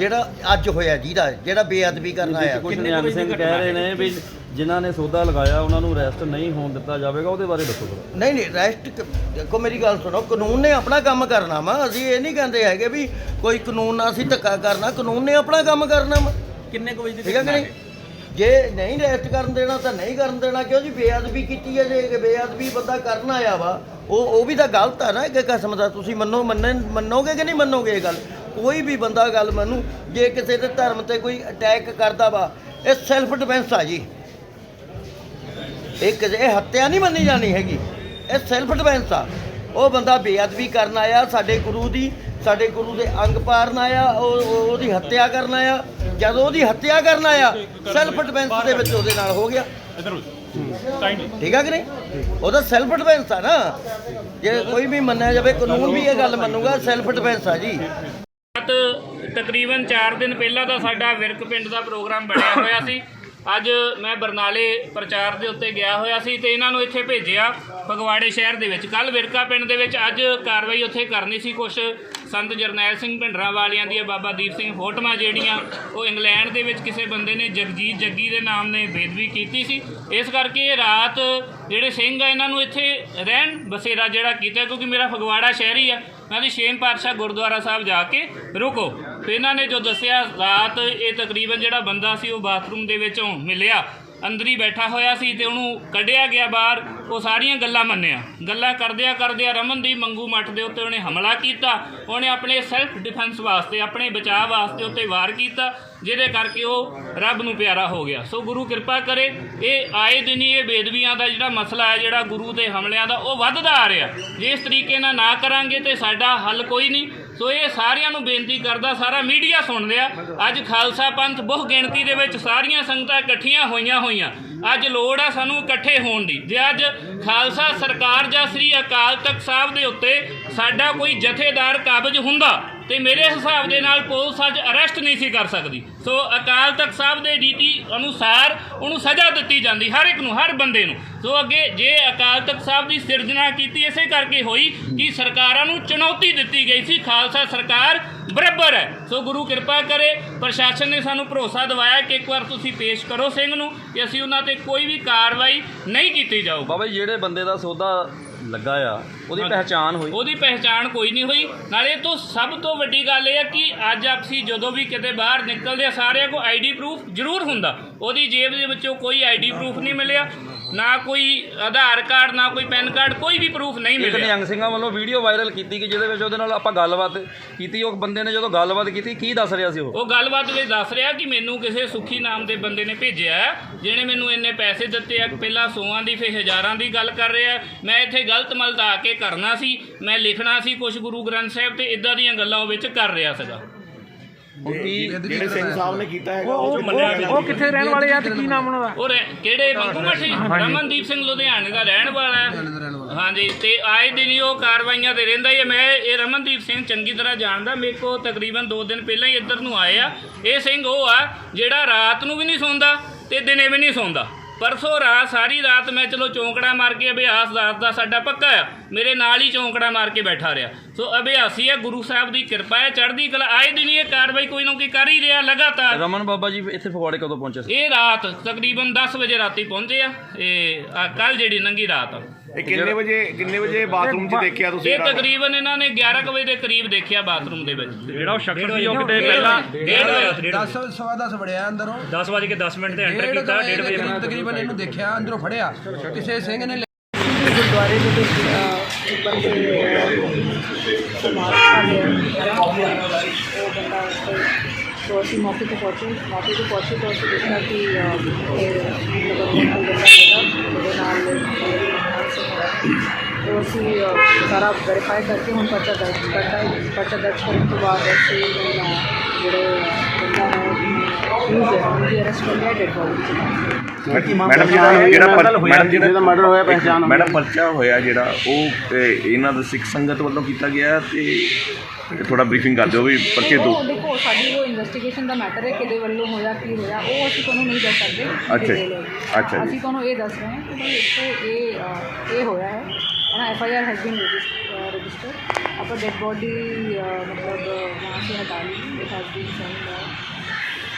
ਜਿਹੜਾ ਅੱਜ ਹੋਇਆ ਜਿਹਦਾ ਜਿਹੜਾ ਬੇਅਦਬੀ ਕਰਨ ਆਇਆ। ਕੁਝ ਨਿਹੰਗ ਸਿੰਘ ਕਹਿ ਰਹੇ ਨੇ ਵੀ ਜਿਨ੍ਹਾਂ ਨੇ ਸੌਦਾ ਲਗਾਇਆ ਉਹਨਾਂ ਨੂੰ ਅਰੈਸਟ ਨਹੀਂ ਹੋਣ ਦਿੱਤਾ ਜਾਵੇਗਾ ਉਹਦੇ ਬਾਰੇ ਦੱਸੋ ਜਰਾ ਨਹੀਂ ਨਹੀਂ ਰੈਸਟ ਦੇਖੋ ਮੇਰੀ ਗੱਲ ਸੁਣੋ ਕਾਨੂੰਨ ਨੇ ਆਪਣਾ ਕੰਮ ਕਰਨਾ ਵਾ। ਅਸੀਂ ਇਹ ਨਹੀਂ ਕਹਿੰਦੇ ਹੈਗੇ ਵੀ ਕੋਈ ਕਾਨੂੰਨ ਨਾਲ ਅਸੀਂ ਧੱਕਾ ਕਰਨਾ ਕਾਨੂੰਨ ਨੇ ਆਪਣਾ ਕੰਮ ਕਰਨਾ ਵਾ। ਕਿੰਨੇ ਕੁ ਵਜੇ ਠੀਕ ਹੈ ਕਿ ਨਹੀਂ? ਜੇ ਨਹੀਂ ਰੈਸਟ ਕਰਨ ਦੇਣਾ ਤਾਂ ਨਹੀਂ ਕਰਨ ਦੇਣਾ ਕਿਉਂ ਜੀ? ਬੇਅਦਬੀ ਕੀਤੀ ਹੈ ਜੇ ਬੇਅਦਬੀ ਬੰਦਾ ਕਰਨ ਆਇਆ ਵਾ ਉਹ ਉਹ ਵੀ ਤਾਂ ਗਲਤ ਆ ਨਾ ਇੱਕ ਕਿਸਮ ਦਾ। ਤੁਸੀਂ ਮੰਨੋ ਮੰਨਣ ਮੰਨੋਗੇ ਕਿ ਨਹੀਂ ਮੰਨੋਗੇ ਇਹ ਗੱਲ? ਕੋਈ ਵੀ ਬੰਦਾ ਗੱਲ ਮੰਨੂ ਜੇ ਕਿਸੇ ਦੇ ਧਰਮ ਤੇ ਕੋਈ ਅਟੈਕ ਕਰਦਾ ਵਾ ਇਹ ਸੈਲਫ ਡਿਫੈਂਸ ਆ ਜੀ। ਇਹ ਕਿਸੇ ਇਹ ਹੱਤਿਆ ਨਹੀਂ ਮੰਨੀ ਜਾਣੀ ਹੈਗੀ। ਇਹ ਸੈਲਫ ਡਿਫੈਂਸ ਆ। ਉਹ ਬੰਦਾ ਬੇਅਦਬੀ ਕਰਨ ਆਇਆ ਸਾਡੇ ਗੁਰੂ ਦੀ ਸਾਡੇ ਗੁਰੂ ਦੇ ਅੰਗ ਪਾੜਨ ਆਇਆ ਉਹ ਉਹ- ਉਹਦੀ ਹੱਤਿਆ ਕਰਨ ਆਇਆ। ਜਦੋਂ ਉਹਦੀ ਹੱਤਿਆ ਕਰਨ ਆਇਆ ਸੈਲਫ ਡਿਫੈਂਸ ਦੇ ਵਿੱਚ ਉਹਦੇ ਨਾਲ ਹੋ ਗਿਆ। ਠੀਕ ਆ ਕਿ ਨਹੀਂ? ਉਹਦਾ ਸੈਲਫ ਡਿਫੈਂਸ ਆ ਨਾ। ਜੇ ਕੋਈ ਵੀ ਮੰਨਿਆ ਜਾਵੇ ਕਾਨੂੰਨ ਵੀ ਇਹ ਗੱਲ ਮੰਨੂਗਾ ਸੈਲਫ ਡਿਫੈਂਸ ਆ ਜੀ। ਰਾਤ ਤਕਰੀਬਨ 4 ਦਿਨ ਪਹਿਲਾਂ ਦਾ ਸਾਡਾ ਵਿਰਕ ਪਿੰਡ ਦਾ ਪ੍ਰੋਗਰਾਮ ਬਣਿਆ ਹੋਇਆ ਸੀ। ਅੱਜ ਮੈਂ ਬਰਨਾਲੇ ਪ੍ਰਚਾਰ ਦੇ ਉੱਤੇ ਗਿਆ ਹੋਇਆ ਸੀ ਤੇ ਇਹਨਾਂ ਨੂੰ ਇੱਥੇ ਭੇਜਿਆ ਫਗਵਾੜੇ ਸ਼ਹਿਰ ਦੇ ਵਿੱਚ। ਕੱਲ ਵਿਰਕਾ ਪਿੰਡ ਦੇ ਵਿੱਚ ਅੱਜ ਕਾਰਵਾਈ ਉੱਥੇ ਕਰਨੀ ਸੀ। ਕੁਝ ਸੰਤ ਜਰਨੈਲ ਸਿੰਘ ਭਿੰਡਰਾਂ ਵਾਲਿਆਂ ਦੀਆਂ, ਬਾਬਾ ਦੀਪ ਸਿੰਘ ਫੋਟੋਆਂ ਜਿਹੜੀਆਂ, ਉਹ ਇੰਗਲੈਂਡ ਦੇ ਵਿੱਚ ਕਿਸੇ ਬੰਦੇ ਨੇ ਜਗਜੀਤ ਜੱਗੀ ਦੇ ਨਾਮ ਨੇ ਬੇਦਬੀ ਕੀਤੀ ਸੀ। ਇਸ ਕਰਕੇ ਰਾਤ ਜਿਹੜੇ ਸਿੰਘ ਆ, ਇਹਨਾਂ ਨੂੰ ਇੱਥੇ ਰਹਿਣ ਬਸੇਰਾ ਜਿਹੜਾ ਕੀਤਾ, ਕਿਉਂਕਿ ਮੇਰਾ ਫਗਵਾੜਾ ਸ਼ਹਿਰ ਹੀ ਆ। ਮੈਂ ਦੀ ਛੇਮ ਪਾਤਸ਼ਾਹ ਗੁਰਦੁਆਰਾ ਸਾਹਿਬ ਜਾ ਕੇ ਰੁਕੋ। ਤੇ ਇਹਨਾਂ ਨੇ ਜੋ ਦੱਸਿਆ, ਰਾਤ ਇਹ ਤਕਰੀਬਨ ਜਿਹੜਾ ਬੰਦਾ ਸੀ, ਉਹ ਬਾਥਰੂਮ ਦੇ ਵਿੱਚੋਂ ਮਿਲਿਆ। ਅੰਦਰ ਹੀ ਬੈਠਾ ਹੋਇਆ ਸੀ ਤੇ ਉਹਨੂੰ ਕੱਢਿਆ ਗਿਆ ਬਾਹਰ, ਉਹ ਸਾਰੀਆਂ ਗੱਲਾਂ ਮੰਨਿਆ। ਗੱਲਾਂ ਕਰਦਿਆਂ ਕਰਦਿਆਂ ਰਮਨ ਦੀ ਮੰਗੂ ਮੱਠ ਦੇ ਉੱਤੇ ਉਹਨੇ ਹਮਲਾ ਕੀਤਾ, ਉਹਨੇ ਆਪਣੇ ਸੈਲਫ ਡਿਫੈਂਸ ਵਾਸਤੇ, ਆਪਣੇ ਬਚਾਅ ਵਾਸਤੇ ਉੱਤੇ ਵਾਰ ਕੀਤਾ, ਜਿਹਦੇ ਕਰਕੇ ਉਹ ਰੱਬ ਨੂੰ ਪਿਆਰਾ ਹੋ ਗਿਆ। ਸੋ ਗੁਰੂ ਕਿਰਪਾ ਕਰੇ, ਇਹ ਆਏ ਦਿਨ ਹੀ ਇਹ ਬੇਦਬੀਆਂ ਦਾ ਜਿਹੜਾ ਮਸਲਾ ਹੈ, ਜਿਹੜਾ ਗੁਰੂ ਦੇ ਹਮਲਿਆਂ ਦਾ, ਉਹ ਵੱਧਦਾ ਆ ਰਿਹਾ। ਜੇ ਇਸ ਤਰੀਕੇ ਨਾਲ ਨਾ ਕਰਾਂਗੇ ਤੇ ਸਾਡਾ ਹੱਲ ਕੋਈ ਨਹੀਂ। ਸੋ ਇਹ ਸਾਰਿਆਂ ਨੂੰ ਬੇਨਤੀ ਕਰਦਾ, ਸਾਰਾ ਮੀਡੀਆ ਸੁਣ ਲਿਆ ਅੱਜ ਖਾਲਸਾ ਪੰਥ ਬਹੁ ਗਿਣਤੀ ਦੇ ਵਿੱਚ ਸਾਰੀਆਂ ਸੰਗਤਾਂ ਇਕੱਠੀਆਂ ਹੋਈਆਂ ਹੋਈਆਂ। ਅੱਜ ਲੋੜ ਆ ਸਾਨੂੰ ਇਕੱਠੇ ਹੋਣ ਦੀ। ਜੇ ਅੱਜ ਖਾਲਸਾ ਸਰਕਾਰ ਜਾਂ ਸ੍ਰੀ ਅਕਾਲ ਤਖਤ ਸਾਹਿਬ ਦੇ ਉੱਤੇ ਸਾਡਾ ਕੋਈ ਜਥੇਦਾਰ ਕਾਬਜ ਹੁੰਦਾ ਤੇ ਮੇਰੇ ਹਿਸਾਬ ਦੇ ਨਾਲ ਪੁਲਿਸ ਅੱਜ ਅਰੈਸਟ ਨਹੀਂ ਸੀ ਕਰ ਸਕਦੀ। ਸੋ ਅਕਾਲ ਤਖਤ ਸਾਹਿਬ ਦੇ ਰੀਤੀ ਅਨੁਸਾਰ ਉਹਨੂੰ ਸਜ਼ਾ ਦਿੱਤੀ ਜਾਂਦੀ ਹਰ ਇੱਕ ਨੂੰ, ਹਰ ਬੰਦੇ ਨੂੰ। ਸੋ ਅੱਗੇ ਜੇ ਅਕਾਲ ਤਖਤ ਸਾਹਿਬ ਦੀ ਸਿਰਜਣਾ ਕੀਤੀ, ਇਸੇ ਕਰਕੇ ਹੋਈ ਕਿ ਸਰਕਾਰਾਂ ਨੂੰ ਚੁਣੌਤੀ ਦਿੱਤੀ ਗਈ ਸੀ। ਖਾਲਸਾ ਸਰਕਾਰ ਬਰਾਬਰ ਹੈ। ਸੋ ਗੁਰੂ ਕਿਰਪਾ ਕਰੇ, ਪ੍ਰਸ਼ਾਸਨ ਨੇ ਸਾਨੂੰ ਭਰੋਸਾ ਦਿਵਾਇਆ ਕਿ ਇੱਕ ਵਾਰ ਤੁਸੀਂ ਪੇਸ਼ ਕਰੋ ਸਿੰਘ ਨੂੰ ਕਿ ਅਸੀਂ ਉਹਨਾਂ ਤੇ ਕੋਈ ਵੀ ਕਾਰਵਾਈ ਨਹੀਂ ਕੀਤੀ ਜਾਊ ਬਾਬਾ ਜੀ, ਜਿਹੜੇ ਬੰਦੇ ਦਾ ਸੌਦਾ ਲੱਗਾ ਆ ਉਹਦੀ ਪਹਿਚਾਣ ਹੋਈ। ਉਹਦੀ ਪਹਿਚਾਣ ਕੋਈ ਨਹੀਂ ਹੋਈ। ਨਾਲੇ ਤੋਂ ਸਭ ਤੋਂ ਵੱਡੀ ਗੱਲ ਇਹ ਹੈ ਕਿ ਅੱਜ ਅਸੀਂ ਜਦੋਂ ਵੀ ਕਿਤੇ ਬਾਹਰ ਨਿਕਲਦੇ ਆ ਸਾਰਿਆਂ ਕੋਲ ਆਈਡੀ ਪ੍ਰੂਫ ਜ਼ਰੂਰ ਹੁੰਦਾ। ਉਹਦੀ ਜੇਬ ਦੇ ਵਿੱਚੋਂ ਕੋਈ ਆਈਡੀ ਪ੍ਰੂਫ ਨਹੀਂ ਮਿਲਿਆ। ਨਾ ਕੋਈ ਆਧਾਰ ਕਾਰਡ ਨਾ ਕੋਈ ਪੈਨ ਕਾਰਡ ਕੋਈ ਵੀ ਪ੍ਰੂਫ ਨਹੀਂ ਇੱਕ ਮਿਲਿਆ। ਨਿਹੰਗ ਸਿੰਘਾਂ ਵੱਲੋਂ ਵੀਡੀਓ ਵਾਇਰਲ ਕੀਤੀ ਕਿ ਜਿਹਦੇ ਵਿੱਚ ਉਹਦੇ ਨਾਲ ਆਪਾਂ ਗੱਲਬਾਤ ਕੀਤੀ ਉਹ ਬੰਦੇ ਨੇ ਜਦੋਂ ਗੱਲਬਾਤ ਕੀਤੀ ਕੀ ਦੱਸ ਰਿਹਾ ਸੀ ਉਹ? ਉਹ ਗੱਲਬਾਤ ਵਿੱਚ ਦੱਸ ਰਿਹਾ ਕਿ ਮੈਨੂੰ ਕਿਸੇ ਸੁਖੀ ਨਾਮ ਦੇ ਬੰਦੇ ਨੇ ਭੇਜਿਆ ਹੈ, ਜਿਹਨੇ ਮੈਨੂੰ ਇੰਨੇ ਪੈਸੇ ਦਿੱਤੇ ਆ ਪਹਿਲਾਂ ਸੌਆਂ ਦੀ ਫਿਰ ਹਜ਼ਾਰਾਂ ਦੀ ਗੱਲ ਕਰ ਰਿਹਾ। ਮੈਂ ਇੱਥੇ ਗਲਤ ਮਲਦਾ ਕੇ ਕਰਨਾ ਸੀ ਮੈਂ ਲਿਖਣਾ ਸੀ ਕੁਝ ਗੁਰੂ ਗ੍ਰੰਥ ਸਾਹਿਬ ਤੇ ਇਦਾਂ ਦੀਆਂ ਗੱਲਾਂ ਉਹ ਵਿੱਚ ਕਰ ਰਿਹਾ ਸੀਗਾ। ਜਿਹੜੇ ਸਿੰਘ ਸਾਹਿਬ ਨੇ ਕੀਤਾ ਹੈਗਾ ਉਹ ਉਹ ਕਿੱਥੇ ਰਹਿਣ ਵਾਲੇ ਆ ਤੇ ਕੀ ਨਾਮ ਉਹਨਾਂ ਦਾ? ਉਹ ਰਹਿ- ਕਿਹੜੇ ਮੰਗੂ ਮੱਠੀ ਰਮਨਦੀਪ ਸਿੰਘ ਲੁਧਿਆਣੇ ਦਾ ਰਹਿਣ ਵਾਲਾ ਹੈ। ਹਾਂਜੀ ਤੇ ਆਏ ਦਿਨ ਹੀ ਉਹ ਕਾਰਵਾਈਆਂ ਤੇ ਰਹਿੰਦਾ ਹੀ ਹੈ। ਮੈਂ ਇਹ ਰਮਨਦੀਪ ਸਿੰਘ ਚੰਗੀ ਤਰ੍ਹਾਂ ਜਾਣਦਾ। ਮੇਰੇ ਕੋ ਤਕਰੀਬਨ 2 ਦਿਨ ਪਹਿਲਾਂ ਹੀ ਇੱਧਰ ਨੂੰ ਆਏ ਆ। ਇਹ ਸਿੰਘ ਉਹ ਆ ਜਿਹੜਾ ਰਾਤ ਨੂੰ ਵੀ ਨਹੀਂ ਸੌਂਦਾ ਤੇ ਦਿਨੇ ਵੀ ਨਹੀਂ ਸੌਂਦਾ। ਪਰਸੋਂ ਰਾਤ ਸਾਰੀ ਰਾਤ ਮੈਂ ਚਲੋ ਚੌਂਕੜਾ ਮਾਰ ਕੇ ਅਭਿਆਸ ਦਾਸ ਦਾ ਸਾਡਾ ਪੱਕਾ ਆ। ਮੇਰੇ ਨਾਲ ਹੀ ਚੌਂਕੜਾ ਮਾਰ ਕੇ ਬੈਠਾ ਰਿਹਾ। ਸੋ ਅਭਿਆਸੀ ਹੈ ਗੁਰੂ ਸਾਹਿਬ ਦੀ ਕਿਰਪਾ ਹੈ ਚੜ੍ਹਦੀ ਕਲਾ ਆਏ ਦਿਨ ਇਹ ਕਾਰਵਾਈ ਕੋਈ ਨਾ ਕੋਈ ਕਰ ਹੀ ਰਿਹਾ ਲਗਾਤਾਰ। ਰਮਨ ਬਾਬਾ ਜੀ ਇੱਥੇ ਫਗਵਾੜੇ ਕਦੋਂ ਪਹੁੰਚੇ ਸੀ? ਇਹ ਰਾਤ ਤਕਰੀਬਨ 10 ਵਜੇ ਰਾਤੀ ਪਹੁੰਚੇ ਆ। ਇਹ ਕੱਲ ਜਿਹੜੀ ਨੰਗੀ ਰਾਤ ਆ। ਇਹ ਕਿੰਨੇ ਵਜੇ ਕਿੰਨੇ ਵਜੇ ਬਾਥਰੂਮ 'ਚ ਦੇਖਿਆ ਤੁਸੀਂ ਇਹ? ਤਕਰੀਬਨ ਇਹਨਾਂ ਨੇ 11 ਕੁ ਵਜੇ ਦੇ ਕਰੀਬ ਦੇਖਿਆ ਬਾਥਰੂਮ ਦੇ ਵਿੱਚ। ਜਿਹੜਾ ਉਹ ਸ਼ਖਸ ਸੀ ਉਹ ਕਿਤੇ ਪਹਿਲਾਂ ਡੇਢ ਵਜੇ 10 ਸਵਾ 10 ਵੜਿਆ ਅੰਦਰੋਂ। 10 ਵਜੇ ਕੇ 10 ਮਿੰਟ ਤੇ ਐਂਟਰ ਕੀਤਾ ਵਜੇ 1:30 ਵਜੇ ਤਕਰੀਬਨ- ਇਹਨੂੰ ਦੇਖਿਆ ਅੰਦਰੋਂ ਫੜਿਆ। ਕਿਸੇ ਸਿੰਘ ਨੇ ਗੁਰਦੁਆਰੇ ਦੇ ਵਿੱਚ ਉੱਪਰ ਤੇ ਅਸੀਂ ਮੌਕੇ ਤੇ ਪਹੁੰਚੇ ਮੌਕੇ ਤੇ ਪਹੁੰਚੇ ਤਾਂ ਅਸੀਂ ਦੇਖਿਆ ਕਿ ਇਹ ਮਤਲਬ ਕੋਈ ਬੰਦਾ ਹੈਗਾ ਉਹਦੇ ਨਾਲ तो ਅਸੀਂ ਅਹ, ਸਾਰਾ ਵੈਰੀਫਾਈ ਕਰਕੇ ਹੁਣ ਪਰਚਾ ਦਰਜ ਕਰਤਾ ਹੈ ਪਰਚਾ ਦਰਜ ਕਰਨ ਤੋਂ ਬਾਅਦ ਅਸੀਂ ਅਹ, ਜਿਹੜੇ ਬੰਦਾ ਹੈ ਯੂਜ਼ ਹੈ ਉਹਦੀ ਅਰੈਸਟ ਕਰ ਲਿਆ ਡੈਡ ਬੋਡੀ ਮੈਡਮ ਜਿਹੜਾ ਜਿਹੜਾ ਪਰ- ਮੈਡਮ ਜਿਹੜਾ ਮਰਡਰ ਹੋਇਆ ਪਹਿਚਾਨ ਮੈਡਮ ਪਰਚਾ ਹੋਇਆ ਜਿਹੜਾ ਉਹ ਇਹ, ਇਹਨਾਂ ਦੇ ਸਿੱਖ ਸੰਗਤ ਵੱਲੋਂ ਕੀਤਾ ਗਿਆ ਤੇ ਥੋੜਾ ਬਰੀਫਿੰਗ ਕਰ ਦਿਓ ਵੀ ਪਰਚੇ ਦੇਖੋ ਸਾਡੀ ਉਹ ਇਨਵੈਸਟੀਗੇਸ਼ਨ ਦਾ ਮੈਟਰ ਹੈ ਕਿਹਦੇ ਵੱਲੋਂ ਹੋਇਆ ਕੀ ਹੋਇਆ ਉਹ ਅਸੀਂ ਤੁਹਾਨੂੰ ਨਹੀਂ ਦੱਸ ਸਕਦੇ ਅੱਛਾ ਅਸੀਂ ਤੁਹਾਨੂੰ ਇਹ ਦੱਸ ਰਹੇ ਹਾਂ ਕਿ ਭਾਈ ਇੱਥੇ ਇਹ ਇਹ ਹੋਇਆ ਹੈ। ਨਾ F I R has been register ਆਪਾਂ ਡੈਡ ਬੋਡੀ ਮਤਲਬ ਵਹਾਂ ਸੇ ਹਟਾ ਲਈ। It has been sent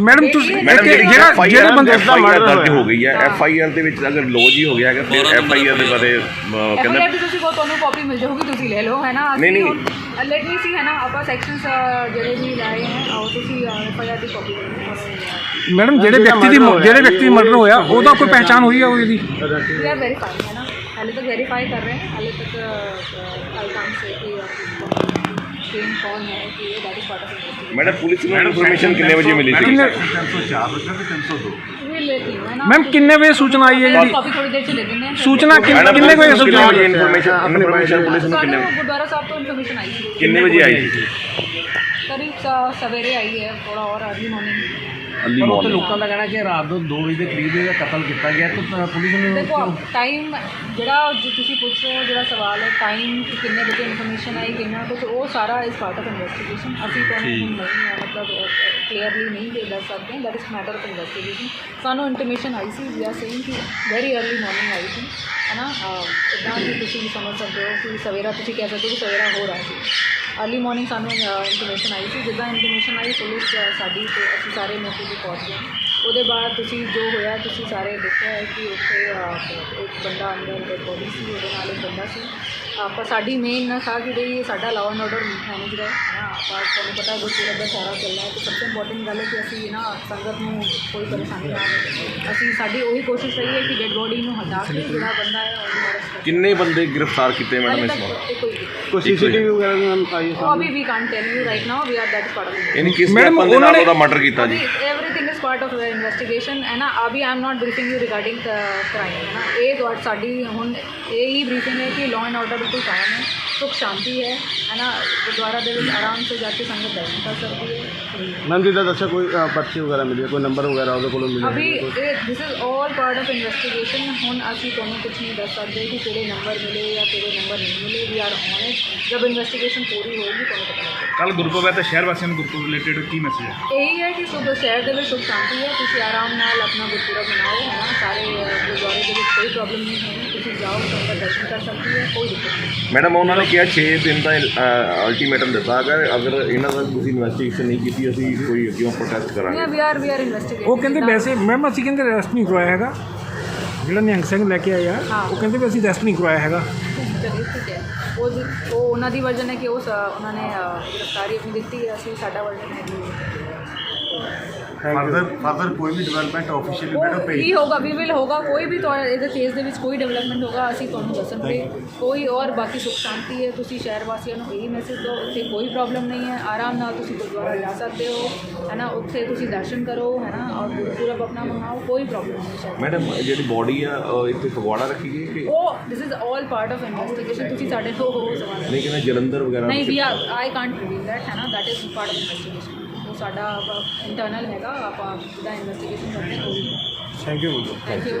madam ਤੁਸੀਂ ਜਿਹੜਾ ਬੰਦੇ ਦਾ ਮਰਡਰ ਦਰਜ ਹੋ ਗਈ ਹੈ। ਐਫ ਆਈ ਆਰ ਦੇ ਵਿੱਚ ਅਗਰ ਲੋਜ ਹੀ ਹੋ ਗਿਆ ਹੈਗਾ ਫਿਰ ਐਫ ਆਈ ਆਰ ਦੇ ਬਾਰੇ ਕਹਿੰਦੇ ਤੁਸੀਂ ਕੋ ਤੁਹਾਨੂੰ ਕਾਪੀ ਮਿਲ ਜਾਊਗੀ ਤੁਸੀਂ ਲੈ ਲਓ ਹੈ ਨਾ ਨਹੀਂ ਨਹੀਂ। ਲੈਟ ਮੀ ਸੀ ਹੈ ਨਾ ਆਪਾਂ ਸੈਕਸ਼ਨਸ ਜਿਹੜੇ ਵੀ ਲਾਏ ਹੈ ਆਓ ਤੁਸੀਂ ਐਫ ਆਈ ਆਰ ਦੀ ਕਾਪੀ ਮੈਡਮ ਜਿਹੜੇ ਵਿਅਕਤੀ ਦੀ ਜਿਹੜੇ ਵਿਅਕਤੀ ਦੀ ਮਰਡਰ ਹੋਇਆ ਉਹਦਾ ਕੋਈ ਪਹਿਚਾਨ ਹੋਈ ਹੈ ਉਹਦੀ ਵੈਰੀਫਾਈ ਹੈ ਨਾ ਹਾਲੇ ਤੱਕ ਵੈਰੀਫਾਈ ਕਰ ਰਹੇ ਹਾਲੇ ਤੱਕ ਕੱਲ ਕੰਮ ਸੇ सेम कौन है कि ये that is part of investigation madam police ਨੂੰ ਇਨਫੋਰਮੇਸ਼ਨ ਕਿੰਨੇ ਵਜੇ ਮਿਲੀ ਸੀ ਕਿੰਨੇ वे लेती हूँ है ना ਮੈਮ ਕਿੰਨੇ ਵਜੇ ਸੂਚਨਾ ਆਈ ਹੈ ਜਿਹੜੀ ਕਾਪੀ ਥੋੜੀ ਦੇਰ ਚ ਲੈ ਦਿੰਦੇ हैं ਸੂਚਨਾ ਕਿੰਨੇ ਮੈਡਮ ਕਿੰਨੇ ਕੁ ਵਜੇ ਕਿੰਨੇ ਸੂਚਨਾ ਵਜੇ ਇਨਫੋਰਮੇਸ਼ਨ ਇਨਫੋਰਮੇਸ਼ਨ ਪੁਲਿਸ ਨੂੰ ਕਿੰਨੇ ਸਾਨੂੰ ਗੁਰਦੁਆਰਾ ਸਾਹਿਬ ਤੋਂ ਇਨਫੋਰਮੇਸ਼ਨ ਆਈ ਸੀ ਕਿੰਨੇ ਵਜੇ ਆਈ ਸੀ ਕਰੀਬ ਸ- ਸਵੇਰੇ ਆਈ ਹੈ ਥੋੜਾ और अर्ली मॉर्निंग ਅਰਲੀ ਮਾਰਨਿੰਗ ਲੋਕਾਂ ਦਾ ਕਹਿਣਾ ਕਿ ਰਾਤ ਨੂੰ 2 ਵਜੇ ਦੇ ਕਰੀਬ ਇਹਦਾ ਕਤਲ ਕੀਤਾ ਗਿਆ। ਤਾਂ ਪੁਲਿਸ ਨੂੰ ਦੇਖੋ ਟਾਈਮ ਜਿਹੜਾ ਜੋ ਤੁਸੀਂ ਪੁੱਛ ਰਹੇ ਹੋ ਜਿਹੜਾ ਸਵਾਲ ਹੈ ਟਾਈਮ ਕਿੰਨੇ ਵਜੇ ਇਨਫੋਰਮੇਸ਼ਨ ਆਈ ਕਿੰਨਾ ਕੁਝ ਉਹ ਸਾਰਾ ਇਸ ਪਾਰਟ ਆਫ ਇਨਵੈਸਟੀਗੇਸ਼ਨ ਅਸੀਂ ਤੁਹਾਨੂੰ ਹੁਣ ਨਹੀਂ ਹੈ, ਮਤਲਬ ਕਲੀਅਰਲੀ ਨਹੀਂ ਦੇ ਦੱਸ ਸਕਦੇ that is matter of investigation ਸਾਨੂੰ ਇੰਟੀਮੇਸ਼ਨ ਆਈ ਸੀ ਵੀ ਆਰ ਸੇਇੰਗ ਕਿ ਵੈਰੀ अर्ਲੀ ਮਾਰਨਿੰਗ ਆਈ ਸੀ ਹੈ ਨਾ ਇਦਾਂ ਕਿ ਤੁਸੀਂ ਸਮਝ ਸਕਦੇ ਹੋ ਕਿ ਸਵੇਰਾ ਤੁਸੀਂ ਕਹਿ ਸਕਦੇ ਹੋ ਕਿ ਸਵੇਰਾ ਹੋ ਰਿਹਾ ਸੀ। ਅਰਲੀ ਮਾਰਨਿੰਗ ਸਾਨੂੰ ਇਨਫੋਰਮੇਸ਼ਨ ਆਈ ਸੀ। ਜਿੱਦਾਂ ਇਨਫੋਰਮੇਸ਼ਨ ਆਈ ਪੁਲਿਸ ਸਾਡੀ ਤੇ ਅਸੀਂ ਸਾਰੇ ਮੌਕੇ ਤੇ ਪਹੁੰਚ ਗਏ। ਉਹਦੇ ਬਾਅਦ ਤੁਸੀਂ ਜੋ ਹੋਇਆ, ਤੁਸੀਂ ਸਾਰੇ ਦੇਖਿਆ ਹੈ ਕਿ ਉੱਥੇ ਇੱਕ ਬੰਦਾ ਅੰਦਰ ਬੋਡੀ ਸੀ, ਉਹਦੇ ਨਾਲ ਇੱਕ ਬੰਦਾ ਸੀ। ਆਪਾਂ ਸਾਡੀ ਮੇਨ ਨਾ ਥਾ ਕਿ ਬਈ ਸਾਡਾ ਲਾਅ ਐਂਡ ਆਰਡਰ ਮੈਨੇਜ ਰਹੇ ਹੈ ਨਾ ਆਪਾਂ ਤੁਹਾਨੂੰ ਪਤਾ ਗੁਰਪੁਰਬ ਦਾ ਸਾਰਾ ਚੱਲਣਾ ਹੈ ਤੇ ਸਭ ਤੋਂ ਇੰਪੋਰਟੈਂਟ ਗੱਲ ਹੈ ਕਿ ਅਸੀਂ ਨਾ ਸੰਗਤ ਨੂੰ ਕੋਈ ਪਰੇਸ਼ਾਨੀ ਨਾ ਆਵੇ ਅਸੀਂ ਸਾਡੀ ਉਹੀ ਕੋਸ਼ਿਸ਼ ਰਹੀ ਹੈ ਕਿ ਡੈਡ ਬੋਡੀ ਨੂੰ ਹਟਾ ਕੇ ਜਿਹੜਾ ਬੰਦਾ ਹੈ ਉਹਨੂੰ ਅਰੈਸਟ ਕਰੀਏ ਕਿੰਨੇ ਬੰਦੇ ਗ੍ਰਿਫਤਾਰ ਕੀਤੇ ਮੈਡਮ ਹਾਲੇ ਇਸ ਤੱਕ ਵਾਰ ਕੋਈ ਕੋਈ ਸੀਸੀਟੀਵੀ ਵਗੈਰਾ ਵੀ ਮੈਮ ਆਈ ਉਹ ਅਭੀ we can't tell you right now we are that part of ਯਾਨੀ ਕਿਸ Madam, ਵੈਪਨ ਦੇ ਉਹਨਾਂ ਨਾਲ ਨੇ- ਉਹਦਾ ਮਰਡਰ ਕੀਤਾ ਜੀ अभी everything is part of the investigation है ना अभी I am not briefing you regarding crime है ना ਇਹ ਤੁਹਾਡ ਸਾਡੀ ਹੁਣ ਇਹ ਹੀ ਬਰੀਫਿੰਗ ਹੈ ਕਿ ਲਾਅ ਐਂਡ ਆਰਡਰ ਬਿਲਕੁਲ ਕਾਇਮ ਹੈ ਸੁਖ ਸ਼ਾਂਤੀ ਹੈ ਹੈ ਨਾ ਗੁਰਦੁਆਰਾ ਦੇ ਵਿੱਚ ਆਰਾਮ ਸੇ ਜਾ ਕੇ ਸੰਗਤ ਦਰਸ਼ਨ ਕਰ ਸਕਦੀ ਹੈ ਮੈਮ ਜਿੱਦਾਂ ਦੱਸਿਆ ਕੋਈ ਅ, ਪਰਚੀ ਵਗੈਰਾ ਮਿਲੀ ਹੈ, ਕੋਈ ਨੰਬਰ ਵਗੈਰਾ ਉਹਦੇ ਕੋਲੋਂ ਮਿਲਿਆ ਅਭੀ ਇਹ this is all part of investigation ਹੁਣ ਅਸੀਂ ਤੁਹਾਨੂੰ ਕੁਝ ਨਹੀਂ ਦੱਸ ਸਕਦੇ ਕਿ ਕਿਹੜੇ ਨੰਬਰ ਮਿਲੇ ਜਾਂ ਕਿਹੜੇ ਨੰਬਰ ਨਹੀਂ ਮਿਲੇ ਵੀ ਆਰ ਔਨ ਇਟ ਜਬ ਇਨਵੈਸਟੀਗੇਸ਼ਨ ਪੂਰੀ ਹੋਏਗੀ ਤੁਹਾਨੂੰ ਪਤਾ ਲੱਗੇਗਾ ਕੱਲ ਗੁਰਪੁਰਬ ਹੈ ਤੇ ਸ਼ਹਿਰ ਵਾਸੀਆਂ ਨੂੰ ਗੁਰਪੁਰਬ ਰਿਲੇਟਡ ਕੀ ਮੈਸੇਜ ਹੈ? ਇਹੀ ਹੈ ਕਿ ਸੁਖ ਸ਼ਹਿਰ ਦੇ ਵਿੱਚ ਸੁਖ ਸ਼ਾਂਤੀ ਹੈ ਤੁਸੀਂ ਆਰਾਮ ਨਾਲ ਆਪਣਾ ਗੁਰਪੁਰਬ ਮਨਾਓ ਹੈ ਨਾ? ਸਾਰੇ ਗੁਰਦੁਆਰੇ ਦੇ ਵਿੱਚ ਕੋਈ ਪ੍ਰੋਬਲਮ ਨਹੀਂ ਹੈ ਤੁਸੀਂ ਜਾਓ ਸੰਗਤ ਦਰਸ਼ਨ ਕਰ ਸਕਦੀ ਹੈ ਕੋਈ ਦਿੱਕਤ ਨਹੀਂ। ਮੈਡਮ ਉਹਨਾਂ ਨੇ ਕਿਹਾ 6 ਦਿਨ ਦਾ ਅਲਟੀਮੇਟਮ ਦਿੱਤਾ। ਅਗਰ ਅਗਰ ਇਹਨਾਂ ਦਾ ਤੁਸੀਂ ਇਨਵੈਸਟੀਗੇਸ਼ਨ ਨਹੀਂ ਕੀਤੀ ਅਸੀਂ ਕੋਈ ਅੱਗੇ ਪ੍ਰੋਟੈਸਟ ਕਰਾਂਗੇ। We are we are investigating ਉਹ ਕਹਿੰਦੇ ਵੈਸੇ ਮੈਮ ਅਸੀਂ ਕਹਿੰਦੇ ਰੈਸਟ ਨਹੀਂ ਕਰਵਾਇਆ ਹੈਗਾ। ਜਿਹੜਾ ਨਿਹੰਗ ਸਿੰਘ ਲੈ ਕੇ ਆਇਆ ਉਹ ਕਹਿੰਦੇ ਵੀ ਅਸੀਂ ਰੈਸਟ ਨਹੀਂ ਕਰਵਾਇਆ ਹੈਗਾ। ਚਲਿਏ ਠੀਕ ਹੈ। ਉਹ ਜੀ- ਉਹ ਉਹਨਾਂ ਦੀ ਵਰਜਨ ਹੈ ਕਿ ਉਹ ਸ- ਉਹਨਾਂ ਨੇ ਅ, ਗ੍ਰਿਫਤਾਰੀ ਆਪਣੀ ਦਿੱਤੀ ਹੈ ਅਸੀਂ ਸਾਡਾ ਵਰਜਨ ਹੈ ਕਿ ਫਰਦਰ ਫਰਦਰ ਕੋਈ ਵੀ ਡਿਵੈਲਪਮੈਂਟ ਆਫੀਸ਼ੀਅਲੀ ਵੀਡੀਓ ਭੇਜ ਹੀ ਹੋਗਾ ਵੀ ਵਿਲ ਹੋਗਾ ਕੋਈ ਵੀ ਤੁਹਾਡੇ ਇਹਦੇ ਕੇਸ ਦੇ ਵਿੱਚ ਕੋਈ ਡਿਵੈਲਪਮੈਂਟ ਹੋਗਾ ਅਸੀਂ ਤੁਹਾਨੂੰ ਦੱਸਣਗੇ। ਕੋਈ ਔਰ ਬਾਕੀ ਸੁਖ ਸ਼ਾਂਤੀ ਹੈ ਤੁਸੀਂ ਸ਼ਹਿਰ ਵਾਸੀਆਂ ਨੂੰ ਇਹੀ ਮੈਸੇਜ ਦਿਓ ਉੱਥੇ ਕੋਈ ਪ੍ਰੋਬਲਮ ਨਹੀਂ ਹੈ ਆਰਾਮ ਨਾਲ ਤੁਸੀਂ ਗੁਰਦੁਆਰਾ ਜਾ ਸਕਦੇ ਹੋ ਹੈ ਨਾ ਉੱਥੇ ਤੁਸੀਂ ਦਰਸ਼ਨ ਕਰੋ ਹੈ ਨਾ ਔਰ ਗੁਰਪੁਰਬ ਆਪਣਾ ਮਨਾਓ ਕੋਈ ਪ੍ਰੋਬਲਮ ਨਹੀਂ ਮੈਡਮ ਜਿਹੜੀ ਬੋਡੀ ਆ ਇੱਥੇ ਫਗਵਾੜਾ ਰੱਖੀ ਗਈ ਕਿ ਉਹ this is all part of investigation ਤੁਸੀਂ ਸਾਡੇ ਤੋਂ ਹੋ ਸਵਾਲ ਨਹੀਂ ਕਹਿੰਦੇ ਜਲੰਧਰ ਵਗੈਰਾ ਨਹੀਂ ਵੀ ਆਈ ਕਾਂਟ ਰਿਵੀਲ ਦੈਟ ਹੈ ਨਾ that is part of investigation ਸਾਡਾ ਇੰਟਰਨਲ ਹੈਗਾ ਆਪਾਂ ਜਿਹਦਾ ਇਨਵੈਸਟੀਗੇਸ਼ਨ ਕਰਦੇ ਹਾਂ। Thank you thank you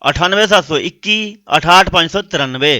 9871 68593